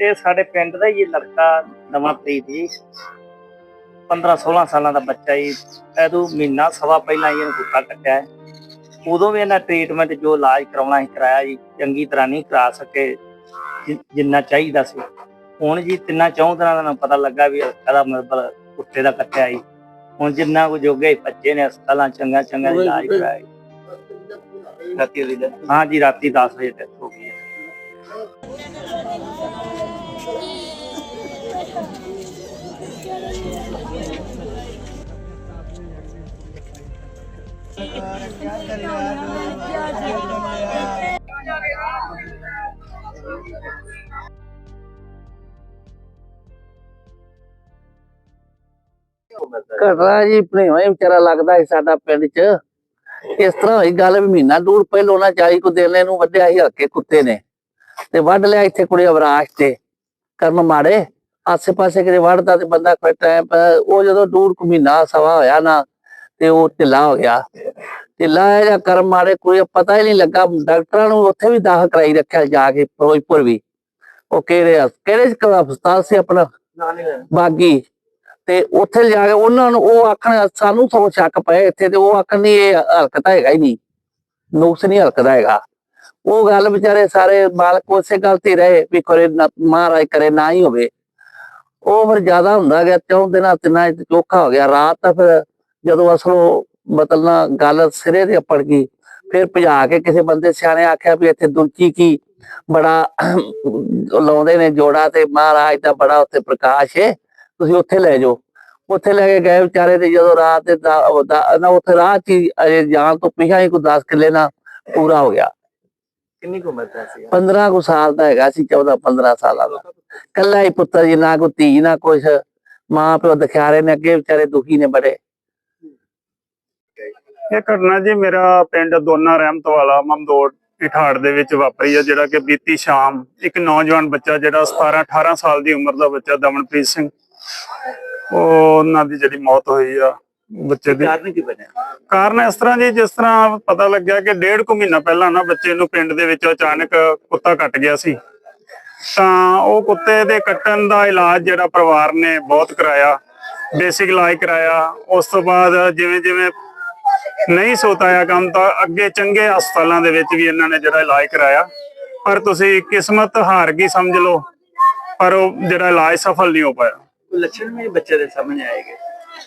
ਇਹ ਸਾਡੇ ਪਿੰਡ ਦਾ ਹੀ ਇਹ ਲੜਕਾ ਨਵਾਂਪ੍ਰੀਤ ਜੀ 15 16 ਸਾਲਾਂ ਦਾ ਬੱਚਾ ਜੀ। ਐਦੋਂ ਮਹੀਨਾ ਸਵਾ ਪਹਿਲਾਂ ਹੀ ਇਹਨੂੰ ਕੁੱਤਾ ਕੱਟਿਆ। ਹੈ ਉਦੋਂ ਵੀ ਇਹਨਾਂ ਟ੍ਰੀਟਮੈਂਟ ਜੋ ਇਲਾਜ ਕਰਾਉਣਾ ਸੀ ਕਰਾਇਆ ਜੀ ਚੰਗੀ ਤਰ੍ਹਾਂ ਨਹੀਂ ਕਰਾ ਸਕੇ ਜਿ- ਜਿੰਨਾ ਚਾਹੀਦਾ ਸੀ। ਹੁਣ ਜੀ ਤਿੰਨਾਂ ਚੌਂ ਦਿਨਾਂ ਦਾ ਪਤਾ ਲੱਗਾ ਵੀ ਇਹਦਾ ਮਤਲਬ ਕੁੱਤੇ ਦਾ ਕੱਟਿਆ ਜੀ। ਹੁਣ ਜਿੰਨਾ ਕੋ ਜੋਗੇ ਬੱਚੇ ਨੇ ਹਸਪਤਾਲਾਂ ਚੰਗਾ ਚੰਗਾ ਇਲਾਜ ਕਰਾਇਆ ਜੀ। ਰਾਤੀ ਦੀ ਲੈ ਹਾਂ ਜੀ ਰਾਤੀ 10 ਵਜੇ ਤੱਕ ਹੋ ਗਈ ਹੈ। ਘਟਨਾ ਜੀ ਭਣੇਵਾ ਹੀ ਵਿਚਾਰਾ ਲੱਗਦਾ ਸੀ ਸਾਡਾ ਪਿੰਡ 'ਚ। ਇਸ ਤਰ੍ਹਾਂ ਹੋਈ, ਗੱਲ ਵੀ ਮਹੀਨਾ ਦੂਰ ਪਹਿਲੋਂ ਨਾ 40 ਕੁ ਦਿਨ ਇਹਨੂੰ ਵੱਢਿਆ ਸੀ, ਹਲਕੇ ਕੁੱਤੇ ਨੇ। ਤੇ ਵੱਢ ਲਿਆ ਇੱਥੇ ਕੁੜੀ ਅਵਰਾਸ਼ ਤੇ, ਕਰਮ ਮਾੜੇ। ਆਸੇ ਪਾਸੇ ਕਿਤੇ ਵੜਦਾ ਤੇ ਬੰਦਾ ਕੋਈ ਟਾਈਮ ਉਹ ਜਦੋਂ ਦੂਰ ਕੁ ਮਹੀਨਾ ਸਵਾ ਹੋਇਆ ਨਾ, ਤੇ ਉਹ ਢਿੱਲਾ ਹੋ ਗਿਆ। ਢਿੱਲਾ ਹੈ ਜਾਂ ਕਰਮ ਮਾੜੇ, ਕੋਈ ਪਤਾ ਹੀ ਨਹੀਂ ਲੱਗਾ। ਡਾਕਟਰਾਂ ਨੂੰ ਉੱਥੇ ਵੀ ਦਾਖਲ ਕਰਾਈ ਰੱਖਿਆ ਜਾ ਕੇ ਫਿਰੋਜ਼ਪੁਰ ਵੀ। ਉਹ ਕਿਹੜੇ ਕਿਹੜੇ ਹਸਪਤਾਲ ਸੀ ਆਪਣਾ? ਬਾਗੀ। ਤੇ ਉੱਥੇ ਜਾ ਕੇ ਉਹਨਾਂ ਨੂੰ ਉਹ ਆਖਣ, ਸਾਨੂੰ ਸੋ ਸ਼ੱਕ ਪਏ ਇੱਥੇ ਤੇ ਉਹ ਆਖਣ ਨਹੀਂ ਇਹ ਹਲਕਤ ਹੈਗਾ ਹੀ ਨਹੀਂ। ਨੁਕਸ ਨਹੀਂ ਹਲਕਦਾ ਹੈਗਾ। ਉਹ ਗੱਲ ਵਿਚਾਰੇ ਸਾਰੇ ਮਾਲਕ ਉਸੇ ਗੱਲ ਤੇ ਰਹੇ ਵੀ ਕਰੇ ਨਾ- ਮਹਾਰਾਜ ਕਰੇ ਨਾ ਹੀ ਹੋਵੇ। ਉਹ ਫਿਰ ਜ਼ਿਆਦਾ ਹੁੰਦਾ ਗਿਆ ਚੌਂ ਦਿਨਾਂ ਤਿੰਨਾਂ ਚ ਚੋਖਾ ਹੋ ਗਿਆ। ਰਾਤ ਤਾਂ ਫਿਰ ਜਦੋਂ ਅਸਲੋਂ ਨਾ ਗੱਲ ਸਿਰੇ ਤੇ ਅਪੜ ਗਈ ਫਿਰ ਭਜਾ ਕੇ ਕਿਸੇ ਬੰਦੇ ਸਿਆਣੇ ਆਖਿਆ ਵੀ ਇੱਥੇ ਦੁਲਚੀ ਕੀ? ਬੜਾ ਲਾਉਂਦੇ ਨੇ ਜੋੜਾ ਤੇ ਮਹਾਰਾਜ ਦਾ ਬੜਾ ਉੱਥੇ ਪ੍ਰਕਾਸ਼ ਹੈ ਤੁਸੀਂ ਉੱਥੇ ਲੈ ਜਾਓ। ਉੱਥੇ ਲੈ ਕੇ ਗਏ ਵਿਚਾਰੇ ਤੇ ਜਦੋਂ ਰਾਤ ਦੇ ਨਾ ਉੱਥੇ ਰਾਹ ਚ ਅਜੇ ਜਾਣ ਤੋਂ ਪਿਛਾ ਹੀ ਕੋਈ 10 ਕਿੱਲੇ ਨਾ ਪੂਰਾ ਹੋ ਗਿਆ। ਕਿੰਨੀ ਕੁ ਉਮਰ ਦਾ ਸੀ? 15 ਕੁ ਸਾਲ ਦਾ ਹੈਗਾ ਸੀ 14 15 ਸਾਲਾਂ ਦਾ। ਕੱਲਾ ਹੀ ਪੁੱਤਰ ਜੀ ਨਾ ਕੋਈ ਧੀ ਨਾ ਕੁਛ ਮਾਂ ਪਿਓ ਦਿਖਿਆਰੇ ਨੇ ਅੱਗੇ ਵਿਚਾਰੇ ਦੁਖੀ ਨੇ ਬੜੇ। ਇਹ ਘਟਨਾ ਜੀ ਮੇਰਾ ਪਿੰਡ ਦੋਨਾ ਰਹਿਮਤ ਵਾਲਾ ਮਮਦੋੜ ਇਠਾੜ ਦੇ ਵਿੱਚ ਵਾਪਰੀ ਆ ਜਿਹੜਾ ਕਿ ਬੀਤੀ ਸ਼ਾਮ ਇੱਕ ਨੌਜਵਾਨ ਬੱਚਾ ਜਿਹੜਾ 17 18 ਸਾਲ ਦੀ ਉਮਰ ਦਾ ਬੱਚਾ ਦਮਨਪ੍ਰੀਤ ਸਿੰਘ ਉਹ ਉਹਨਾਂ ਦੀ ਜਿਹੜੀ ਮੌਤ ਹੋਈ ਆ ਬੱਚੇ ਦੀ। ਕਾਰਨ ਕੀ ਬਣਿਆ? ਕਾਰਨ ਇਸ ਤਰ੍ਹਾਂ ਜੀ ਜਿਸ ਤਰ੍ਹਾਂ ਪਤਾ ਲੱਗਿਆ ਕਿ ਡੇਢ ਕੁ ਮਹੀਨਾ ਪਹਿਲਾਂ ਨਾ ਬੱਚੇ ਨੂੰ ਪਿੰਡ ਦੇ ਵਿੱਚ ਅਚਾਨਕ ਕੁੱਤਾ ਕੱਟ ਗਿਆ ਸੀ। ਤਾਂ ਉਹ ਕੁੱਤੇ ਦੇ ਕੱਟਣ ਦਾ ਇਲਾਜ ਜਿਹੜਾ ਪਰਿਵਾਰ ਨੇ ਬਹੁਤ ਕਰਾਇਆ ਬੇਸਿਕ ਇਲਾਜ ਕਰਾਇਆ। ਉਸ ਤੋਂ ਬਾਅਦ ਜਿਵੇਂ ਜਿਵੇਂ ਨਹੀਂ ਸੋਤਾਇਆ ਕੰਮ, ਤਾਂ ਅੱਗੇ ਚੰਗੇ ਹਸਪਤਾਲਾਂ ਦੇ ਵਿੱਚ ਵੀ ਇਹਨਾਂ ਨੇ ਜਿਹੜਾ ਇਲਾਜ ਕਰਾਇਆ। ਪਰ ਤੁਸੀਂ ਕਿਸਮਤ ਹਾਰ ਗਈ ਸਮਝ ਲਓ, ਪਰ ਉਹ ਜਿਹੜਾ ਇਲਾਜ ਸਫਲ ਨਹੀਂ ਹੋ ਪਾਇਆ। ਲੱਛਣ ਵੀ ਬੱਚੇ ਦੇ ਸਾਹਮਣੇ ਆਏਗੇ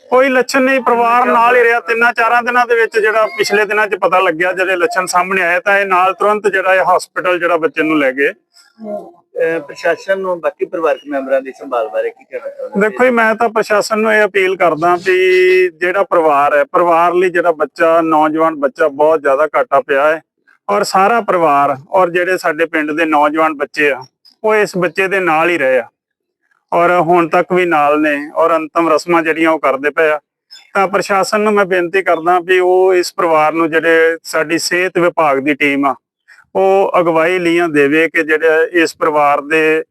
ਕੋਈ ਲੱਛਣ ਨਹੀਂ ਪਰਿਵਾਰ ਨਾਲ ਹੀ ਰਿਹਾ। ਤਿੰਨਾਂ ਚਾਰਾਂ ਦਿਨਾਂ ਦੇ ਵਿੱਚ ਜਿਹੜਾ ਪਿਛਲੇ ਦਿਨਾਂ 'ਚ ਪਤਾ ਲੱਗਿਆ ਜਿਹੜੇ ਲੱਛਣ ਸਾਹਮਣੇ ਆਏ ਤਾਂ ਇਹ ਨਾਲ ਤੁਰੰਤ ਜਿਹੜਾ ਇਹ ਹਸਪੀਟਲ ਜਿਹੜਾ ਬੱਚੇ ਨੂੰ ਲੈ ਗਏ। ਪ੍ਰਸ਼ਾਸਨ ਨੂੰ ਬਾਕੀ ਪਰਿਵਾਰਕ ਮੈਂਬਰਾਂ ਦੀ ਸੰਭਾਲ ਬਾਰੇ ਕੀ ਕਹਿਣਾ ਚਾਹੁੰਦੇ ਦੇਖੋ ਜੀ ਮੈਂ ਤਾਂ ਪ੍ਰਸ਼ਾਸਨ ਨੂੰ ਇਹ ਅਪੀਲ ਕਰਦਾ ਵੀ ਜਿਹੜਾ ਪਰਿਵਾਰ ਹੈ ਪਰਿਵਾਰ ਲਈ ਜਿਹੜਾ ਬੱਚਾ ਨੌਜਵਾਨ ਬੱਚਾ ਬਹੁਤ ਜ਼ਿਆਦਾ ਘਾਟਾ ਪਿਆ ਹੈ। ਔਰ ਸਾਰਾ ਪਰਿਵਾਰ ਔਰ ਜਿਹੜੇ ਸਾਡੇ ਪਿੰਡ ਦੇ ਨੌਜਵਾਨ ਬੱਚੇ ਆ ਉਹ ਇਸ ਬੱਚੇ ਦੇ ਨਾਲ ਹੀ ਰਹੇ ਆ। ਔਰ ਹੁਣ ਤੱਕ ਵੀ ਨਾਲ ਨੇ ਔਰ ਅੰਤਮ ਰਸਮਾਂ ਜਿਹੜੀਆਂ ਉਹ ਕਰਦੇ ਪਏ ਆ। ਤਾਂ ਪ੍ਰਸ਼ਾਸਨ ਨੂੰ ਮੈਂ ਬੇਨਤੀ ਕਰਦਾ ਵੀ ਉਹ ਇਸ ਪਰਿਵਾਰ ਨੂੰ ਜਿਹੜੇ ਸਾਡੀ ਸਿਹਤ ਵਿਭਾਗ ਦੀ ਟੀਮ ਆ, ਉਹ ਅਗਵਾਈ ਲੀਆਂ ਦੇਵੇ ਕਿ ਜਿਹੜੇ ਇਸ ਪਰਿਵਾਰ ਦੇ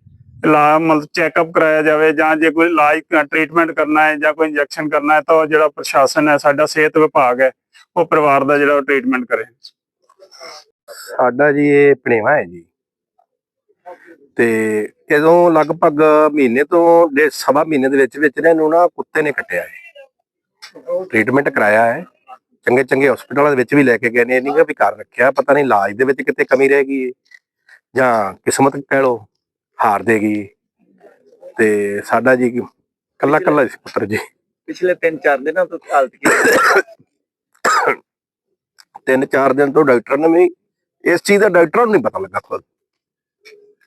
ਇਲਾਜ ਮਤਲਬ ਚੈੱਕਅਪ ਕਰਾਇਆ ਜਾਵੇ ਜਾਂ ਜੇ ਕੋਈ ਇਲਾਜ ਟ੍ਰੀਟਮੈਂਟ ਕਰਨਾ ਹੈ ਜਾਂ ਕੋਈ ਇੰਜੈਕਸ਼ਨ ਕਰਨਾ ਹੈ ਤਾਂ ਉਹ ਜਿਹੜਾ ਪ੍ਰਸ਼ਾਸਨ ਹੈ, ਸਾਡਾ ਸਿਹਤ ਵਿਭਾਗ ਹੈ, ਉਹ ਪਰਿਵਾਰ ਦਾ ਜਿਹੜਾ ਟ੍ਰੀਟਮੈਂਟ ਕਰੇ। ਸਾਡਾ ਜੀ ਇਹ ਪਣੇਵਾ ਹੈ ਜੀ। ਤੇ ਜਦੋਂ ਲਗਭਗ ਮਹੀਨੇ ਤੋਂ ਦੇ ਸਵਾ ਮਹੀਨੇ ਦੇ ਵਿੱਚ ਵਿੱਚ ਨਾ ਇਹਨੂੰ ਨਾ ਕੁੱਤੇ ਨੇ ਕੱਟਿਆ ਹੈ ਟ੍ਰੀਟਮੈਂਟ ਕਰਾਇਆ ਹੈ। ਚੰਗੇ ਚੰਗੇ ਹਸਪੀਟਲਾਂ ਦੇ ਵਿੱਚ ਵੀ ਲੈ ਕੇ ਗਏ ਨੇ। ਨਹੀਂ ਗਾ ਵੀ ਘਰ ਰੱਖਿਆ। ਪਤਾ ਨਹੀਂ ਇਲਾਜ ਦੇ ਵਿੱਚ ਕਿਤੇ ਕਮੀ ਰਹਿ ਗਈ ਜਾਂ ਕਿਸਮਤ ਕਹਿ ਲੋ ਹਾਰ ਦੇ ਗਈ ਤੇ ਸਾਡਾ ਜੀ ਕੱਲਾ ਕੱਲਾ ਸੀ ਪੁੱਤਰ ਜੀ। ਪਿਛਲੇ 3-4 ਦਿਨਾਂ ਤੋਂ ਹਾਲਤ ਕੀ ਹੈ? ਤਿੰਨ ਚਾਰ ਦਿਨ ਤੋਂ ਡਾਕਟਰ ਨੇ ਵੀ ਇਸ ਚੀਜ਼ ਦਾ ਡਾਕਟਰਾਂ ਨੂੰ ਨਹੀਂ ਪਤਾ ਲੱਗਾ ਖੁਦ।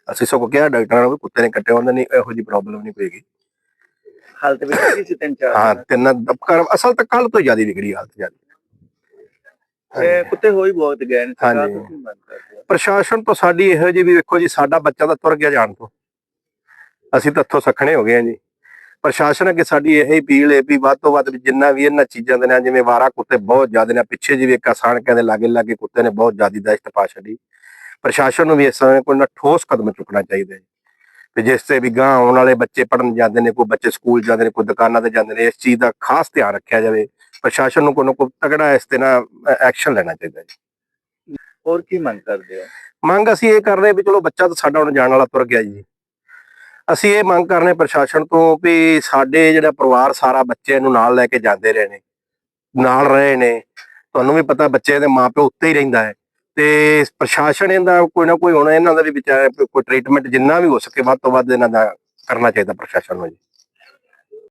ਅਸੀਂ ਸਗੋਂ ਕਿਹਾ ਡਾਕਟਰਾਂ ਨੂੰ ਵੀ ਕੁੱਤੇ ਨੇ ਕੱਟਿਆ ਉਹਨਾਂ ਨੇ ਇਹੋ ਜੀ ਪ੍ਰੋਬਲਮ ਨਹੀਂ ਪਏਗੀ ਹਾਲਤ ਕੀ ਸੀ 3-4 ਹਾਂ ਤਿੰਨ ਦਬਕਰ ਅਸਲ ਤਾਂ ਕੱਲ ਤੋਂ ਜ਼ਿਆਦਾ ਵਿਗੜੀ ਹਾਲਤ ਜ਼ਿਆਦਾ। ਇਹ ਕੁੱਤੇ ਹੋਈ ਬਹੁਤ ਗਏ ਨੇ ਸਰਕਾਰ ਹਾਂਜੀ। ਤੋਂ ਕੀ ਮੰਗ ਕਰਦੇ ਹੋ? ਪ੍ਰਸ਼ਾਸਨ ਤੋਂ ਸਾਡੀ ਇਹੋ ਜੀ ਵੀ ਵੇਖੋ ਜੀ ਸਾਡਾ ਬੱਚਾ ਤਾਂ ਤੁਰ ਗਿਆ ਜਾਣ ਤੋਂ। ਅਸੀਂ ਤਾਂ ਇੱਥੋਂ ਸਖਣੇ ਹੋ ਗਏ ਹਾਂ ਜੀ। ਪ੍ਰਸ਼ਾਸਨ ਅੱਗੇ ਸਾਡੀ ਇਹ ਅਪੀਲ ਹੈ ਵੀ ਵੱਧ ਤੋਂ ਵੱਧ ਜਿੰਨਾ ਵੀ ਇਹਨਾਂ ਚੀਜ਼ਾਂ ਦੇ ਨਾਲ ਜਿਵੇਂ ਵਾਰਾ ਕੁੱਤੇ ਬਹੁਤ ਜ਼ਿਆਦਾ ਨੇ ਪਿੱਛੇ ਜਿਵੇਂ ਇੱਕ ਆਸਾਨ ਕਹਿੰਦੇ ਲਾਗੇ ਲਾਗੇ ਕੁੱਤੇ ਨੇ ਬਹੁਤ ਜ਼ਿਆਦਾ ਦਹਿਸ਼ਤ ਪਾ ਛੱਡੀ। ਪ੍ਰਸ਼ਾਸਨ ਨੂੰ ਵੀ ਇਸ ਸਮੇਂ ਕੋਈ ਨਾ ਠੋਸ ਕਦਮ ਚੁੱਕਣਾ ਚਾਹੀਦਾ ਹੈ ਤੇ ਜਿਸ ਤੇ ਵੀ ਗਾਂ ਆਉਣ ਵਾਲੇ ਬੱਚੇ ਪੜਨ ਜਾਂਦੇ ਨੇ ਕੋਈ ਬੱਚੇ ਸਕੂਲ ਜਾਂਦੇ ਨੇ ਕੋਈ ਦੁਕਾਨਾਂ ਤੇ ਜਾਂਦੇ ਨੇ ਇਸ ਚੀਜ਼ ਦਾ ਖਾਸ ਧਿਆਨ ਰੱਖਿਆ ਜਾਵੇ। ਪ੍ਰਸ਼ਾਸਨ ਨੂੰ ਕੋਈ ਨਾ ਕੋਈ ਤਗੜਾ ਇਸ ਤੇ ਨਾ ਐਕਸ਼ਨ ਲੈਣਾ ਚਾਹੀਦਾ ਹੈ ਹੋਰ ਕੀ ਮੰਗ ਕਰਦੇ ਹੋ? ਮੰਗ ਅਸੀਂ ਇਹ ਕਰ ਰਹੇ ਵੀ ਚਲੋ ਬੱਚਾ ਤਾਂ ਸਾਡਾ ਹੁਣ ਜਾਣ ਵਾਲਾ ਤੁਰ ਗਿਆ ਜੀ। ਅਸੀਂ ਇਹ ਮੰਗ ਕਰਨੇ ਪ੍ਰਸ਼ਾਸਨ ਤੋਂ ਵੀ ਸਾਡੇ ਜਿਹੜਾ ਪਰਿਵਾਰ ਸਾਰਾ ਬੱਚੇ ਨੂੰ ਨਾਲ ਲੈ ਕੇ ਜਾਂਦੇ ਰਹੇ ਨੇ ਨਾਲ ਰਹੇ ਨੇ। ਤੁਹਾਨੂੰ ਵੀ ਪਤਾ ਬੱਚੇ ਦੇ ਮਾਪਿਓ ਉੱਤੇ ਹੀ ਰਹਿੰਦਾ ਹੈ। ਤੇ ਪ੍ਰਸ਼ਾਸਨ ਇਹਦਾ ਕੋਈ ਨਾ ਕੋਈ ਹੁਣ ਇਹਨਾਂ ਦਾ ਵੀ ਵਿਚਾਰ ਕੋਈ ਟ੍ਰੀਟਮੈਂਟ ਜਿੰਨਾ ਵੀ ਹੋ ਸਕੇ ਵੱਧ ਤੋਂ ਵੱਧ ਇਹਨਾਂ ਦਾ ਕਰਨਾ ਚਾਹੀਦਾ ਪ੍ਰਸ਼ਾਸਨ ਨੂੰ ਜੀ।